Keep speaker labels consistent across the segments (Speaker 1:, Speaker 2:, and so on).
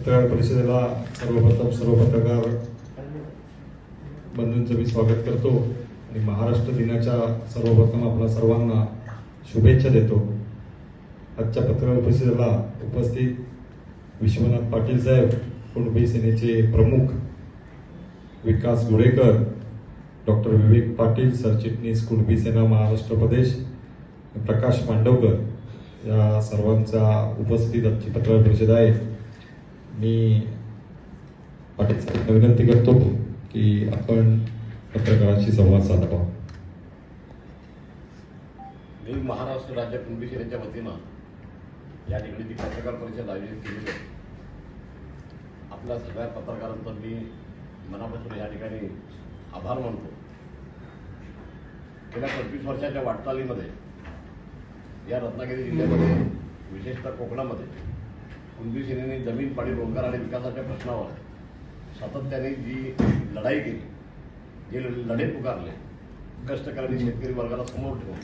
Speaker 1: पत्रकार परिषदेला सर्वप्रथम सर्व पत्रकार बंधूंचं मी स्वागत करतो आणि महाराष्ट्र दिनाच्या सर्वप्रथम आपल्या सर्वांना शुभेच्छा देतो. आजच्या पत्रकार परिषदेला उपस्थित विश्वनाथ पाटील साहेब कुणबी सेनेचे प्रमुख विकास गुडेकर डॉक्टर विवेक पाटील सरचिटणीस कुणबी सेना महाराष्ट्र प्रदेश प्रकाश मांडवकर या सर्वांचा उपस्थित आमची पत्रकार परिषद आहे. मी पाटील साहेबांना विनंती करतो की आपण पत्रकारांशी संवाद साधावा.
Speaker 2: मी महाराष्ट्र राज्य कुणबी यांच्या वतीनं या ठिकाणी ती पत्रकार परिषद आयोजित केली आहे. आपल्या सगळ्या पत्रकारांचा मी मनापासून या ठिकाणी आभार मानतो. गेल्या पंचवीस वर्षाच्या वाटचालीमध्ये या रत्नागिरी जिल्ह्यामध्ये विशेषतः कोकणामध्ये कुणबी सेनेने जमीन पाणी रोजगार आणि विकासाच्या प्रश्नावर सातत्याने जी लढाई केली जे लढे पुकारले कष्टकऱ्यांनी शेतकरी वर्गाला समोर ठेवून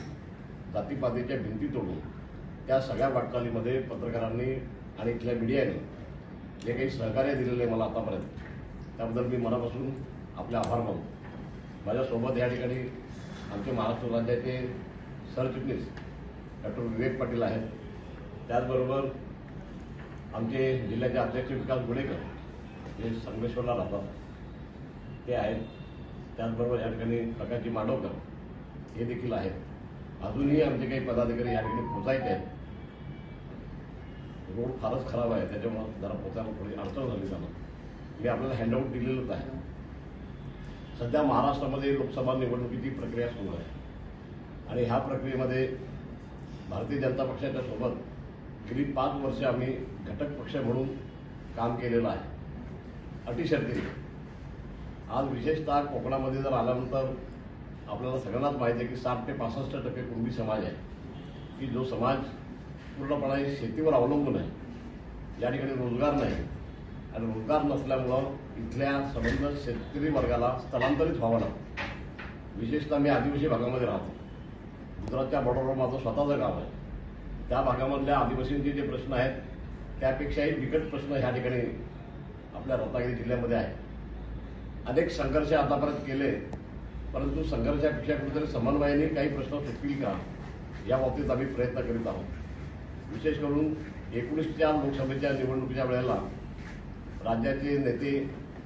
Speaker 2: जातीपातीच्या भिंती तोडून त्या सगळ्या वाटचालीमध्ये पत्रकारांनी आणि इथल्या मीडियाने जे काही सहकार्य दिलेलं आहे मला आतापर्यंत त्याबद्दल मी मनापासून आपले आभार मानतो. माझ्यासोबत या ठिकाणी आमचे महाराष्ट्र राज्याचे सरचिटणीस डॉक्टर विवेक पाटील आहेत. त्याचबरोबर आमचे जिल्ह्याचे अध्यक्ष विकास गुडेकर जे संगमेश्वरला राहतात. ते आहेत. त्याचबरोबर या ठिकाणी प्रकाशजी माडवकर हे देखील आहेत. अजूनही आमचे काही पदाधिकारी या ठिकाणी पोचायचे आहेत. रोड फारच खराब आहे. त्याच्यामुळं जरा पोचायला थोडी अडचण झाली त्यांना मी आपल्याला हँडआउट दिलेलंच आहे. सध्या महाराष्ट्रामध्ये लोकसभा निवडणुकीची प्रक्रिया सुरू आहे. आणि ह्या प्रक्रियेमध्ये भारतीय जनता पक्षाच्या सोबत गेली पाच वर्ष आम्ही घटक पक्ष म्हणून काम केलेलं आहे. अटीशर्तीने आज विशेषतः कोकणामध्ये जर आल्यानंतर आपल्याला सगळ्यांनाच माहिती आहे की साठ ते पासष्ट टक्के कुणबी समाज आहे. की जो समाज पूर्णपणे शेतीवर अवलंबून आहे. या ठिकाणी रोजगार नाही. आणि रोजगार नसल्यामुळं इथल्या संबंध शेतकरी वर्गाला स्थलांतरित व्हावं लागतं. विशेषतः मी आदिवासी भागामध्ये राहतो. गुजरातच्या बॉर्डरवर माझं स्वतःचं गाव आहे. त्या भागामधल्या आदिवासींचे जे प्रश्न आहेत त्यापेक्षाही बिकट प्रश्न ह्या ठिकाणी आपल्या रत्नागिरी जिल्ह्यामध्ये आहे अनेक संघर्ष आतापर्यंत केले परंतु संघर्षापेक्षा कुठेतरी समन्वयाने काही प्रश्न सुटतील का या बाबतीत आम्ही प्रयत्न करीत आहोत. विशेष करून एकोणीसच्या लोकसभेच्या निवडणुकीच्या वेळेला राज्याचे नेते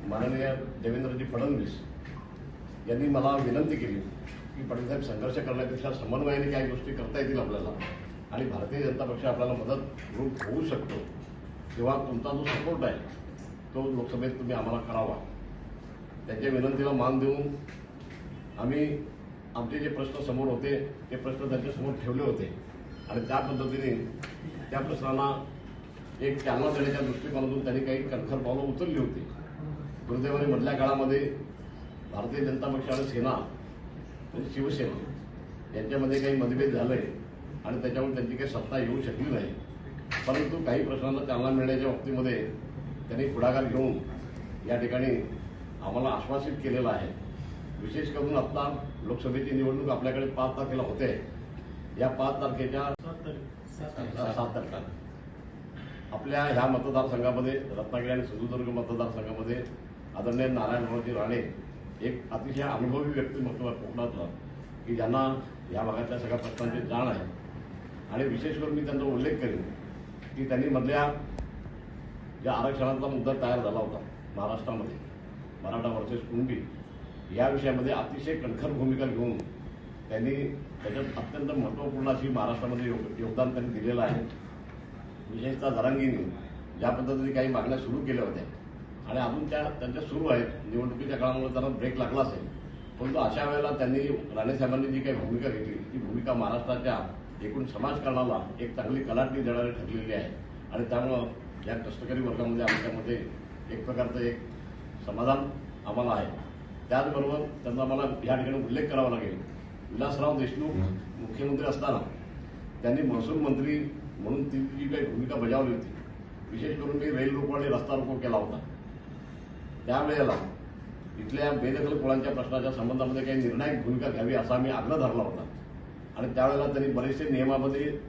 Speaker 2: माननीय देवेंद्रजी फडणवीस यांनी मला विनंती केली. की पाटील साहेब संघर्ष करण्यापेक्षा समन्वयाने काही गोष्टी करता येतील आपल्याला. आणि भारतीय जनता पक्ष आपल्याला मदत रूप होऊ शकतो. तेव्हा तुमचा जो सपोर्ट आहे तो लोकसभेत तुम्ही आम्हाला करावा. त्याच्या विनंतीला मान देऊन आम्ही आमचे जे प्रश्न समोर होते ते प्रश्न त्यांच्यासमोर ठेवले होते. आणि त्या पद्धतीने त्या प्रश्नांना एक चालना देण्याच्या दृष्टिकोनातून त्यांनी काही कणखर पावलं उचलली होती. दुर्दैवाने मधल्या काळामध्ये भारतीय जनता पक्ष आणि सेना आणि शिवसेना. यांच्यामध्ये काही मतभेद झाले आणि त्याच्यामुळे त्यांची काही सत्ता येऊ शकली नाही. परंतु काही प्रश्नांना चालना मिळण्याच्या बाबतीमध्ये त्यांनी पुढाकार घेऊन या ठिकाणी आम्हाला आश्वासित केलेलं आहे. विशेष करून आता लोकसभेची निवडणूक आपल्याकडे पाच तारखेला होते. या पाच तारखेच्या सात तारखेला. आपल्या ह्या मतदारसंघामध्ये रत्नागिरी आणि सिंधुदुर्ग मतदारसंघामध्ये आदरणीय नारायणरावजी राणे एक अतिशय अनुभवी व्यक्तिमत्व कोकणातलं की ज्यांना या भागातल्या सगळ्या प्रश्नांची जाण आहे. आणि विशेष करून मी त्यांचा उल्लेख करेन की त्यांनी मधल्या ज्या आरक्षणाचा मुद्दा तयार झाला होता महाराष्ट्रामध्ये मराठा वर्सेस कुणबी या विषयामध्ये अतिशय कणखर भूमिका घेऊन त्यांनी त्याच्यात अत्यंत महत्त्वपूर्ण अशी महाराष्ट्रामध्ये योग योगदान त्यांनी दिलेलं आहे. विशेषतः जरांगीने ज्या पद्धतीने काही मागण्या सुरू केल्या होत्या आणि अजून त्या त्यांच्या सुरू आहेत. निवडणुकीच्या काळामुळे त्यांना ब्रेक लागला असेल. परंतु अशा वेळेला त्यांनी राणेसाहेबांनी जी काही भूमिका घेतली ती भूमिका महाराष्ट्राच्या एकूण समाजकारणाला एक चांगली कलाटणी देणारी ठरलेली आहे. आणि त्यामुळं या कष्टकरी वर्गामध्ये आमच्यामध्ये एक प्रकारचं एक समाधान आम्हाला आहे. त्याचबरोबर त्यांचा मला या ठिकाणी उल्लेख करावा लागेल. विलासराव देशमुख मुख्यमंत्री असताना त्यांनी महसूल मंत्री म्हणून ती जी काही भूमिका बजावली होती विशेष करून मी रेल रोको आणि रस्ता रोको केला होता. त्यावेळेला इथल्या बेदखल कुळांच्या प्रश्नाच्या संबंधामध्ये काही निर्णायक भूमिका घ्यावी असा मी आग्रह धरला होता. आणि त्यावेळेला त्यांनी बरेचसे नियमामध्ये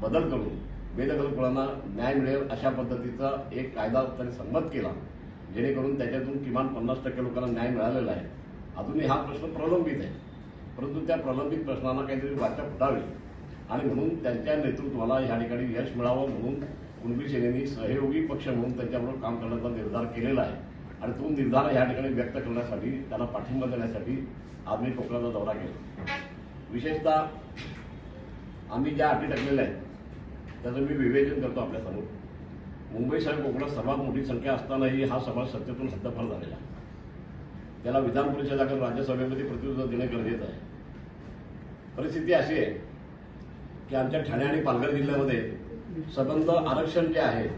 Speaker 2: बदल करून बेदखल कुळांना न्याय मिळेल अशा पद्धतीचा एक कायदा त्यांनी संमत केला जेणेकरून त्याच्यातून किमान पन्नास टक्के लोकांना न्याय मिळालेला आहे. अजूनही हा प्रश्न प्रलंबित आहे. परंतु त्या प्रलंबित प्रश्नांना काहीतरी वाचा फुटावी. आणि म्हणून त्यांच्या नेतृत्वाला या ठिकाणी यश मिळावं म्हणून कुणबी सेनेनी सहयोगी पक्ष म्हणून त्यांच्याबरोबर काम करण्याचा निर्धार केलेला आहे. आणि तो निर्धार या ठिकाणी व्यक्त करण्यासाठी त्याला पाठिंबा देण्यासाठी आज मी कोकणाचा दौरा केला. विशेषतः आम्ही ज्या अटी टाकलेल्या आहेत त्याचं मी विवेचन करतो आपल्यासमोर मुंबईसह कोकणात सर्वात मोठी संख्या असतानाही हा समाज सत्तेतून हद्दपार झालेला आहे. त्याला विधान परिषदेकडे राज्यसभेमध्ये प्रतिनिधित्व देणं गरजेचं आहे. परिस्थिती अशी आहे की आमच्या ठाणे आणि पालघर जिल्ह्यामध्ये संबंध आरक्षण जे आहे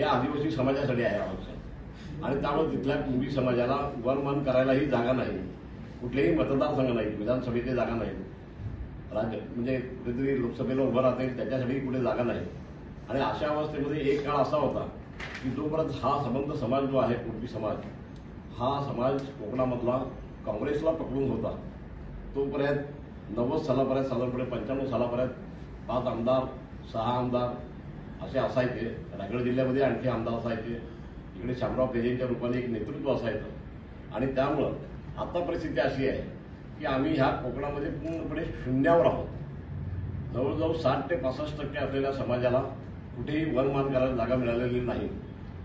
Speaker 2: या आदिवासी समाजासाठी आहे आरक्षण. आणि त्यामुळे तिथल्या कुणबी समाजाला वरमान करायलाही जागा नाही. कुठलेही मतदारसंघ नाही विधानसभेची जागा नाही. राज्य म्हणजे कुठेतरी लोकसभेला उभं राहता येईल त्याच्यासाठी कुठे जागा नाही. आणि अशा अवस्थेमध्ये एक काळ असा होता की जोपर्यंत हा संबंध समाज जो आहे कुणबी समाज हा समाज कोकणामधला काँग्रेसला पकडून होता. तोपर्यंत नव्वद सालापर्यंत साधारणपणे पंच्याण्णव सालापर्यंत पाच आमदार सहा आमदार असे असायचे. रायगड जिल्ह्यामध्ये आणखी आमदार असायचे. इकडे शामराव पेजेंच्या रूपाने एक नेतृत्व असायचं. आणि त्यामुळं आता परिस्थिती अशी आहे की आम्ही ह्या कोकणामध्ये पूर्णपणे शून्यावर आहोत. जवळजवळ साठ ते पासष्ट टक्के असलेल्या समाजाला कुठेही वनमान करायला जागा मिळालेली नाही.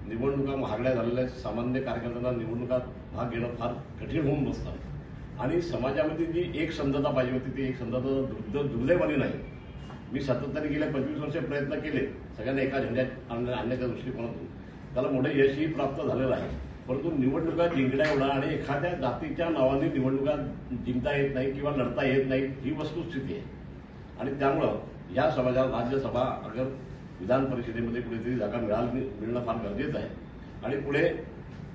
Speaker 2: निवडणुका महागड्या झालेल्या आहेत. सामान्य कार्यकर्त्यांना निवडणुकात भाग घेणं फार कठीण होऊन बसतं. आणि समाजामध्ये जी एक संधता पाहिजे होती ती एक संधता दुर्द दुर्दैवानी नाही. मी सातत्याने गेल्या पंचवीस वर्ष प्रयत्न केले. सगळ्यांना एका झेंड्यात आणण्याच्या दृष्टिकोनातून. त्याला मोठं यशही प्राप्त झालेलं आहे. परंतु निवडणुका जिंकण्या एवढा आणि एखाद्या जातीच्या नावाने निवडणुका जिंकता येत नाही किंवा लढता येत नाही ही वस्तुस्थिती आहे. आणि त्यामुळं या समाजाला राज्यसभा अगर विधान परिषदेमध्ये कुठेतरी जागा मिळाली मिळणं फार गरजेचं आहे. आणि पुढे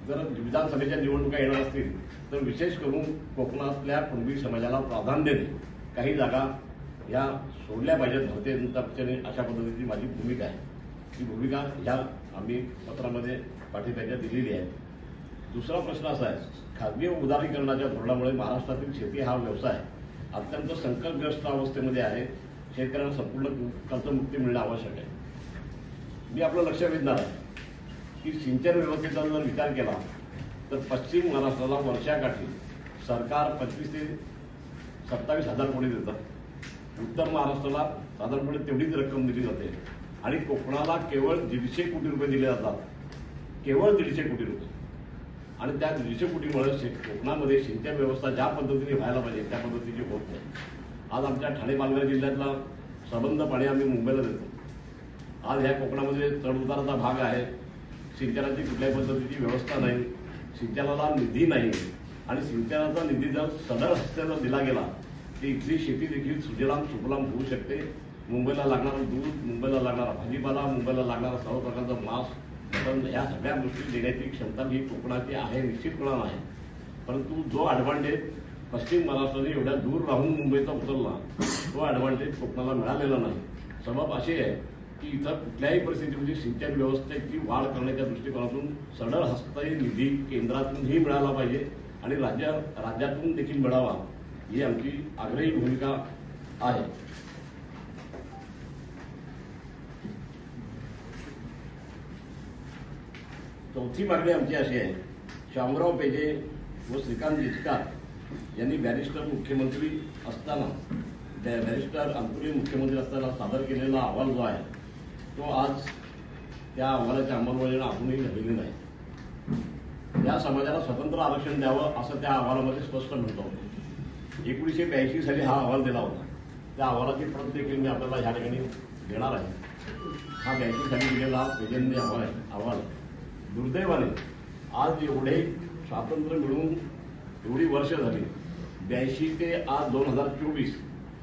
Speaker 2: जर विधानसभेच्या निवडणुका येणार असतील तर विशेष करून कोकणातल्या कुणबी समाजाला प्राधान्य देऊन काही जागा या सोडल्या पाहिजेत भारतीय जनता पक्षाने अशा पद्धतीची माझी भूमिका आहे. ही भूमिका ह्या आम्ही पत्रामध्ये पाठिंब्याच्या दिलेली आहे. दुसरा प्रश्न असा आहे खाजगी उदारीकरणाच्या धोरणामुळे महाराष्ट्रातील शेती हा व्यवसाय अत्यंत संकटग्रस्त अवस्थेमध्ये आहे. शेतकऱ्यांना संपूर्ण कर्जमुक्ती मिळणं आवश्यक आहे. मी आपलं लक्ष वेधणार आहे की सिंचन व्यवस्थेचा जर विचार केला तर पश्चिम महाराष्ट्राला वर्षाकाठी सरकार पंचवीस ते सत्तावीस हजार कोटी देतं. उत्तर महाराष्ट्राला साधारणपणे तेवढीच रक्कम दिली जाते. आणि कोकणाला केवळ दीडशे कोटी रुपये दिले जातात. केवळ दीडशे कोटी रुपये. आणि त्या दीडशे कोटीमुळे शे- कोकणामध्ये सिंचन व्यवस्था ज्या पद्धतीने व्हायला पाहिजे त्या पद्धतीची होत नाही. आज आमच्या ठाणे पालघर जिल्ह्यातला संबंध पाणी आम्ही मुंबईला देतो. आज ह्या कोकणामध्ये चढउताराचा भाग आहे. सिंचनाची कुठल्याही पद्धतीची व्यवस्था नाही. सिंचनाला निधी नाही. आणि सिंचनाचा निधी जर सदर हस्त्याला दिला गेला की इथली शेती देखील सुजलाम सुफलाम होऊ शकते. मुंबईला लागणारं दूध मुंबईला लागणारा भाजीपाला मुंबईला लागणारा सर्व प्रकारचा मांस मटण या सगळ्या गोष्टी देण्याची क्षमता ही कोकणाची आहे निश्चितपणानं आहे. परंतु जो ॲडव्हान्टेज पश्चिम महाराष्ट्राने एवढ्या दूर राहून मुंबईचा उचलला तो ॲडव्हान्टेज कोकणाला मिळालेला नाही. सबब अशी आहे की इथं कुठल्याही परिस्थितीमध्ये सिंचन व्यवस्थेची वाढ करण्याच्या दृष्टिकोनातून सरळ हस्तही निधी केंद्रातूनही मिळाला पाहिजे आणि राज्य राज्यातून देखील मिळावा ही आमची आग्रही भूमिका आहे. चौथी मागणी आमची अशी आहे. शामराव पेजे व श्रीकांत जिचकार यांनी बॅरिस्टर मुख्यमंत्री असताना बॅरिस्टर अंतुरी मुख्यमंत्री असताना सादर केलेला अहवाल जो आहे तो आज त्या अहवालाच्या अंमलबजावणी आपणही झालेली नाही. या समाजाला स्वतंत्र आरक्षण द्यावं असं त्या अहवालामध्ये स्पष्ट म्हणतो एकोणीसशे ब्याऐंशी साली हा अहवाल दिला होता. त्या अहवालाची प्रत देखील मी आपल्याला ह्या ठिकाणी देणार आहे. हा ब्याऐंशी साली दिलेला पेजेंनी अहवाल आहे. अहवाल आहे. दुर्दैवाने आज एवढे स्वातंत्र्य मिळून एवढी वर्ष झाली. ब्याऐंशी ते आज दोन हजार चोवीस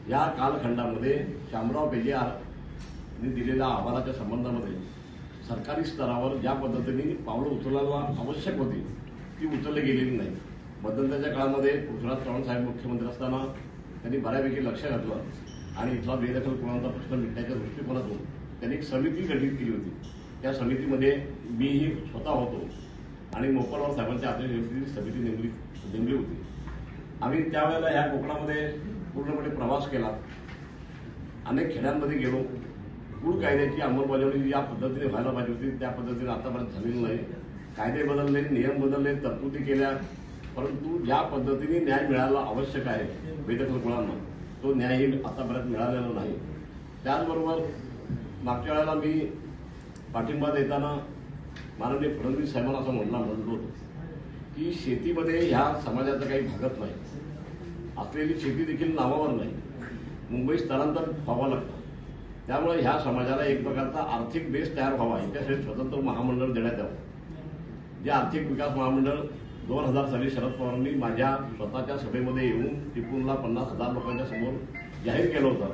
Speaker 2: या कालखंडामध्ये शामराव पेजे दिलेल्या अहवालाच्या संबंधामध्ये सरकारी स्तरावर ज्या पद्धतीने पावलं उचलायला आवश्यक होती ती उचलली गेलेली नाही. मध्यंतरच्या काळामध्ये पृथ्वीराज चव्हाण साहेब मुख्यमंत्री असताना त्यांनी बऱ्यापैकी लक्ष घातलं आणि इथला बेदखल कोणाचा प्रश्न मिटण्याच्या दृष्टिकोनातून त्यांनी एक समिती गठीत केली होती. त्या समितीमध्ये मीही स्वतः होतो. आणि मोपलराव साहेबांच्या अध्यक्षतेखाली समिती नेमली नेमली होती. आम्ही त्यावेळेला ह्या कोकणामध्ये पूर्णपणे प्रवास केला. अनेक खेड्यांमध्ये गेलो. कुळ कायद्याची अंमलबजावणी ज्या पद्धतीने व्हायला पाहिजे होती. त्या पद्धतीने आतापर्यंत झालेली नाही. कायदे बदलले नियम बदलले तरतुदी केल्या. परंतु ज्या पद्धतीने न्याय मिळायला आवश्यक आहे बेदखलगुळांना तो न्यायही आतापर्यंत मिळालेला नाही. त्याचबरोबर मागच्या वेळेला मी पाठिंबा देताना माननीय फडणवीस साहेबांना असं म्हणला म्हणलो होतो की शेतीमध्ये ह्या समाजाचं काही भागत नाही. असलेली शेती देखील नावावर नाही. मुंबई स्थलांतर व्हावं लागतं. त्यामुळे ह्या समाजाला एक प्रकारचा आर्थिक बेस तयार व्हावा याच्यासाठी स्वतंत्र महामंडळ देण्यात यावं. जे आर्थिक विकास महामंडळ दोन हजार साली शरद पवारांनी माझ्या स्वतःच्या सभेमध्ये येऊन टिपूनला पन्नास हजार लोकांच्या समोर जाहीर केलं होतं.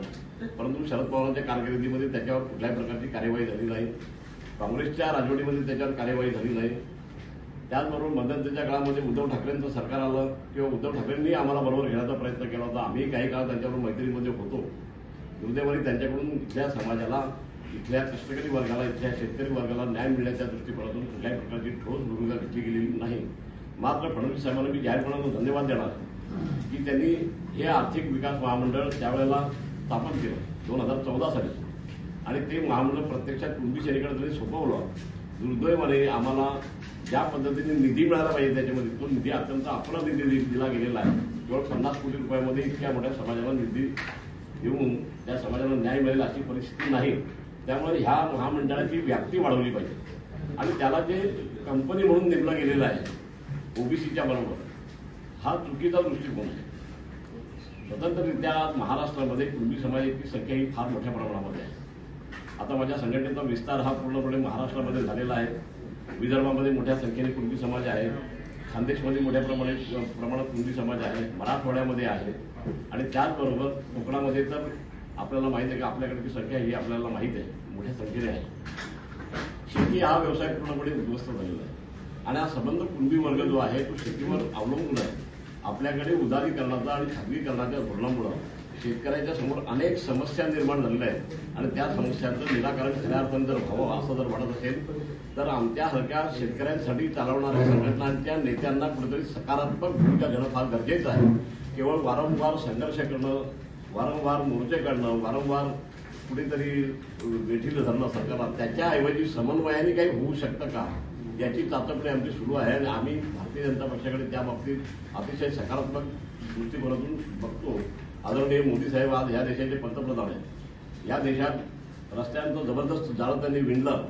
Speaker 2: परंतु शरद पवारांच्या कारकिर्दीमध्ये त्याच्यावर कुठल्याही प्रकारची कार्यवाही झाली नाही. काँग्रेसच्या राजवटीमध्ये त्याच्यावर कार्यवाही झाली नाही. त्याचबरोबर मध्यंतरीच्या काळामध्ये उद्धव ठाकरेंचं सरकार आलं किंवा उद्धव ठाकरेंनी आम्हाला बरोबर घेण्याचा प्रयत्न केला होता. आम्ही काही काळ त्यांच्याबरोबर मैत्रीमध्ये होतो. दुर्दैवाने त्यांच्याकडून इथल्या समाजाला इथल्या कष्टकरी वर्गाला इथल्या शेतकरी वर्गाला न्याय मिळण्याच्या दृष्टिकोनातून कुठल्याही प्रकारची ठोस भूमिका घेतली गेलेली नाही. मात्र फडणवीस साहेबांना मी जाहीरपणानं धन्यवाद देणार की त्यांनी हे आर्थिक विकास महामंडळ त्यावेळेला स्थापन केलं. दोन हजार चौदा साली. आणि ते महामंडळ प्रत्यक्षात कुणबी जरी त्यांनी सोपवलं दुर्दैवाने आम्हाला ज्या पद्धतीने निधी मिळाला पाहिजे त्याच्यामध्ये तो निधी अत्यंत आपला निधी दिला गेलेला आहे. केवळ पन्नास कोटी रुपयामध्ये इतक्या मोठ्या समाजाला निधी देऊन त्या समाजाला न्याय मिळेल अशी परिस्थिती नाही. त्यामुळे ह्या महामंडळाची व्याप्ती वाढवली पाहिजे. आणि त्याला जे कंपनी म्हणून नेमला गेलेला आहे ओबीसीच्या बरोबर हा चुकीचा दृष्टिकोन आहे. स्वतंत्ररित्या महाराष्ट्रामध्ये कुणबी समाजाची संख्या ही फार मोठ्या प्रमाणामध्ये आहे. आता माझ्या संघटनेचा विस्तार हा पूर्णपणे महाराष्ट्रामध्ये झालेला आहे. विदर्भामध्ये मोठ्या संख्येने कुणबी समाज आहे. खानदेशमध्ये मोठ्या प्रमाणे प्रमाणात कुणबी समाज आहे. मराठवाड्यामध्ये आहे. आणि त्याचबरोबर कोकणामध्ये तर आपल्याला माहिती आहे की आपल्याकडची संख्या ही आपल्याला माहीत आहे. मोठ्या संख्येने आहे. शेती हा व्यवसाय पूर्णपणे उद्ध्वस्त झालेला आहे. आणि हा संबंध कुणबी वर्ग जो आहे तो शेतीवर अवलंबून आहे. आपल्याकडे उदारीकरणाचा आणि खाजगीकरणाच्या धोरणामुळं शेतकऱ्याच्या समोर अनेक समस्या निर्माण झालेल्या आहेत. आणि त्या समस्यांचं निराकरण खऱ्या अर्थाने जर व्हावं असं जर वाटत असेल तर आमच्यासारख्या शेतकऱ्यांसाठी चालवणाऱ्या संघटनांच्या नेत्यांना कुठेतरी सकारात्मक भूमिका घेणं फार गरजेचं आहे. केवळ वारंवार संघर्ष करणं वारंवार मोर्चे काढणं वारंवार कुठेतरी वेठीला धरणं सरकारला त्याच्याऐवजी समन्वयाने काही होऊ शकतं का? याची चाचपणी आमची सुरू आहे आणि आम्ही भारतीय जनता पक्षाकडे त्या बाबतीत अतिशय सकारात्मक दृष्टिकोनातून बघतो. आदरणीय मोदी साहेब आज या देशाचे पंतप्रधान आहेत. या देशात रस्त्यांचं जबरदस्त जाळं त्यांनी विणलं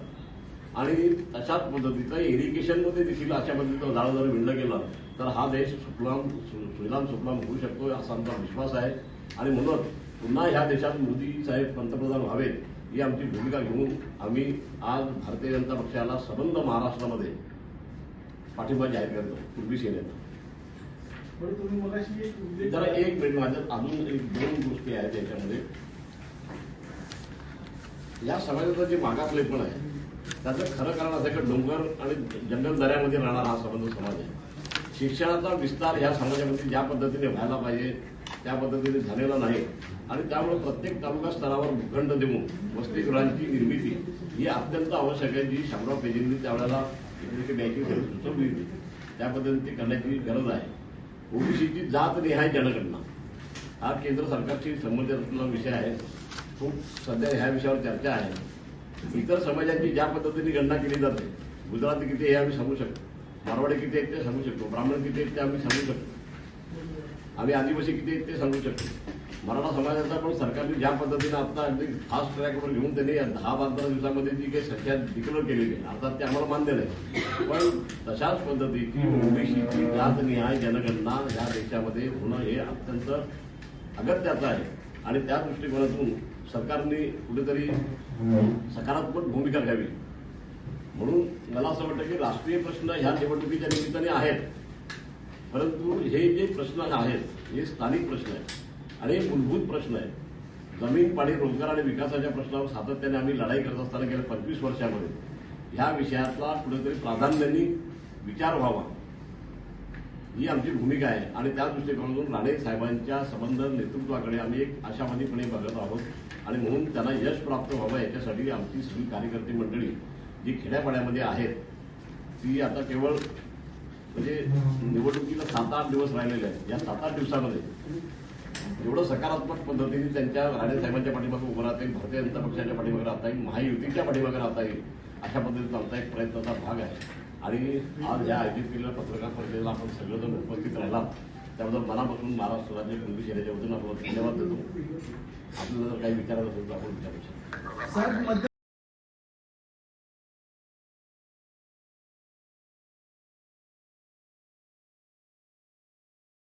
Speaker 2: आणि तशाच पद्धतीचं इरिगेशनमध्ये देखील अशा पद्धतीचं जाळं जर विणलं गेलं तर हा देश सुफलाम सु- सुफलाम होऊ शकतो असा आमचा विश्वास आहे. आणि म्हणून पुन्हा ह्या देशात मोदी साहेब पंतप्रधान व्हावेत ही आमची भूमिका घेऊन आम्ही आज भारतीय जनता पक्षाला सबंध महाराष्ट्रामध्ये पाठिंबा जाहीर करतो. पूर्वी सेनेचा
Speaker 3: बरं तुम्ही मगाशी एक उल्लेख
Speaker 2: जरा एक मिनिट माझ्यात अजून एक दोन गोष्टी आहेत याच्यामध्ये. या समाजाचं जे मागासलेपण आहे त्याचं खरं कारण असं की डोंगर आणि जंगल दऱ्यामध्ये राहणारा हा संबंध समाज आहे. शिक्षणाचा विस्तार या समाजामध्ये ज्या पद्धतीने व्हायला पाहिजे त्या पद्धतीने झालेला नाही. आणि त्यामुळे प्रत्येक तालुका स्तरावर भूखंड देऊन वसतिगृहांची निर्मिती ही अत्यंत आवश्यक आहे जी शामराव पेजींनी त्यावेळेला एकोणीसशे ब्याऐंशी साली सुचवली होती. त्या पद्धतीने ती करण्याची गरज आहे. ओबीसीची जात निहाय जनगणना. हा केंद्र सरकारशी संबंधित असलेला विषय आहे. खूप सध्या ह्या विषयावर चर्चा आहे. इतर समाजाची ज्या पद्धतीने गणना केली जाते गुजराती किती हे आम्ही सांगू शकतो मारवाडी किती आहेत ते सांगू शकतो. ब्राह्मण किती आहेत ते आम्ही सांगू शकतो. आम्ही आदिवासी किती आहेत ते सांगू शकतो. मराठा समाजाचा पण सरकारने ज्या पद्धतीने आता अगदी फास्ट ट्रॅकवर घेऊन त्यांनी दहा पंधरा दिवसामध्ये जी काही संख्या डिक्लेअर केलेली आहे अर्थात ते आम्हाला मान्य नाही. पण तशाच पद्धतीची ओबीसीची जात निहाय जनगणना या देशामध्ये होणं हे अत्यंत अगत्याचं आहे. आणि त्या दृष्टिकोनातून सरकारने कुठेतरी सकारात्मक भूमिका घ्यावी. म्हणून मला असं वाटतं की राष्ट्रीय प्रश्न ह्या निवडणुकीच्या निमित्ताने आहेत. परंतु हे जे प्रश्न आहेत हे स्थानिक प्रश्न आहेत. आणि मूलभूत प्रश्न आहे. जमीन पाणी रोजगार आणि विकासाच्या प्रश्नावर सातत्याने आम्ही लढाई करत असताना गेल्या पंचवीस वर्षामध्ये ह्या विषयातला कुठेतरी प्राधान्याने विचार व्हावा. ही आमची भूमिका आहे. आणि त्या दृष्टिकोनातून राणे साहेबांच्या संबंध नेतृत्वाकडे आम्ही एक आशावादीपणे बघत आहोत. आणि म्हणून त्यांना यश प्राप्त व्हावं याच्यासाठी आमची सगळी कार्यकर्ते मंडळी जी खेड्यापाड्यामध्ये आहेत ती आता केवळ म्हणजे निवडणुकीला सात आठ दिवस राहिलेले आहेत. या सात आठ दिवसामध्ये एवढं सकारात्मक पद्धतीने त्यांच्या राणे साहेबांच्या पाठीमागे उभं राहता येईल भारतीय जनता पक्षाच्या पाठीमागे राहता येईल महायुतीच्या पाठीमागे राहता येईल अशा पद्धतीचा आमचा एक प्रयत्नाचा भाग आहे. आणि आज या आयोजित केलेल्या पत्रकार परिषदेला आपण सगळेजण उपस्थित राहिला त्याबद्दल मनापासून महाराष्ट्र राज्य काँग्रेस सेनेच्या वतीनं आपण धन्यवाद देतो. आपल्याला जर काही विचारायचं असेल तर आपण विचारू शकतो.